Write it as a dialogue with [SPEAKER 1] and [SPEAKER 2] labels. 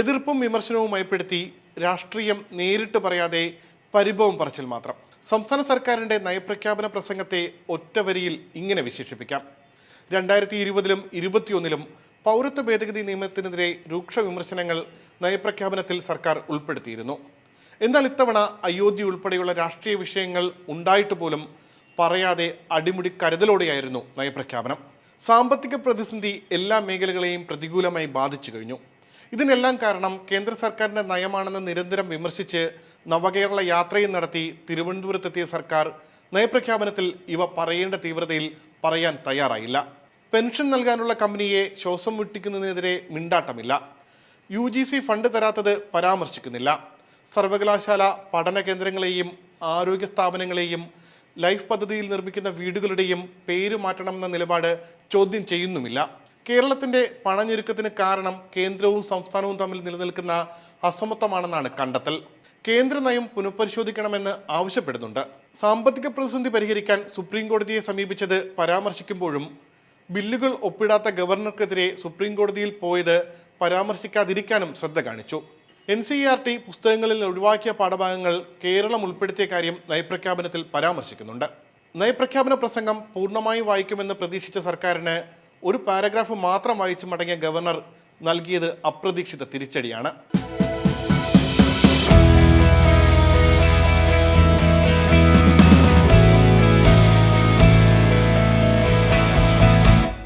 [SPEAKER 1] എതിർപ്പും വിമർശനവും മയപ്പെടുത്തി രാഷ്ട്രീയം നേരിട്ട് പറയാതെ പരിഭവം പറച്ചിൽ മാത്രം. സംസ്ഥാന സർക്കാരിന്റെ നയപ്രഖ്യാപന പ്രസംഗത്തെ ഒറ്റവരിയിൽ ഇങ്ങനെ വിശേഷിപ്പിക്കാം. രണ്ടായിരത്തി ഇരുപതിലും ഇരുപത്തിയൊന്നിലും പൗരത്വ ഭേദഗതി നിയമത്തിനെതിരെ രൂക്ഷ വിമർശനങ്ങൾ നയപ്രഖ്യാപനത്തിൽ സർക്കാർ ഉൾപ്പെടുത്തിയിരുന്നു. എന്നാൽ ഇത്തവണ അയോധ്യ ഉൾപ്പെടെയുള്ള രാഷ്ട്രീയ വിഷയങ്ങൾ ഉണ്ടായിട്ട് പോലും പറയാതെ അടിമുടി കരുതലോടെയായിരുന്നു നയപ്രഖ്യാപനം. സാമ്പത്തിക പ്രതിസന്ധി എല്ലാ മേഖലകളെയും പ്രതികൂലമായി ബാധിച്ചു കഴിഞ്ഞു. ഇതിനെല്ലാം കാരണം കേന്ദ്ര സർക്കാരിന്റെ നയമാണെന്ന് നിരന്തരം വിമർശിച്ച് നവകേരള യാത്രയും നടത്തി തിരുവനന്തപുരത്തെത്തിയ സർക്കാർ നയപ്രഖ്യാപനത്തിൽ ഇവ പറയേണ്ട തീവ്രതയിൽ പറയാൻ തയ്യാറായില്ല. പെൻഷൻ നൽകാനുള്ള കമ്പനിയെ ശ്വാസം മുട്ടിക്കുന്നതിനെതിരെ മിണ്ടാട്ടമില്ല. യു ജി സി ഫണ്ട് തരാത്തത് പരാമർശിക്കുന്നില്ല. സർവകലാശാല പഠന കേന്ദ്രങ്ങളെയും ആരോഗ്യ സ്ഥാപനങ്ങളെയും ലൈഫ് പദ്ധതിയിൽ നിർമ്മിക്കുന്ന വീടുകളുടെയും പേര് മാറ്റണമെന്ന നിലപാട് ചോദ്യം ചെയ്യുന്നുമില്ല. കേരളത്തിന്റെ പണഞ്ഞെരുക്കത്തിന് കാരണം കേന്ദ്രവും സംസ്ഥാനവും തമ്മിൽ നിലനിൽക്കുന്ന അസമത്വമാണെന്നാണ് കണ്ടെത്തൽ. കേന്ദ്ര നയം പുനഃപരിശോധിക്കണമെന്ന് ആവശ്യപ്പെടുന്നുണ്ട്. സാമ്പത്തിക പ്രതിസന്ധി പരിഹരിക്കാൻ സുപ്രീം കോടതിയെ സമീപിച്ചത് പരാമർശിക്കുമ്പോഴും ബില്ലുകൾ ഒപ്പിടാത്ത ഗവർണർക്കെതിരെ സുപ്രീം കോടതിയിൽ പോയത് പരാമർശിക്കാതിരിക്കാനും ശ്രദ്ധ കാണിച്ചു. എൻ സി ആർ ടി പുസ്തകങ്ങളിൽ ഒഴിവാക്കിയ പാഠഭാഗങ്ങൾ കേരളം ഉൾപ്പെടുത്തിയ കാര്യം നയപ്രഖ്യാപനത്തിൽ പരാമർശിക്കുന്നുണ്ട്. നയപ്രഖ്യാപന പ്രസംഗം പൂർണമായി വായിക്കുമെന്ന് പ്രതീക്ഷിച്ച സർക്കാരിന് ഒരു പാരഗ്രാഫ് മാത്രം വായിച്ചു മടങ്ങിയ ഗവർണർ നൽകിയത് അപ്രതീക്ഷിത തിരിച്ചടിയാണ്.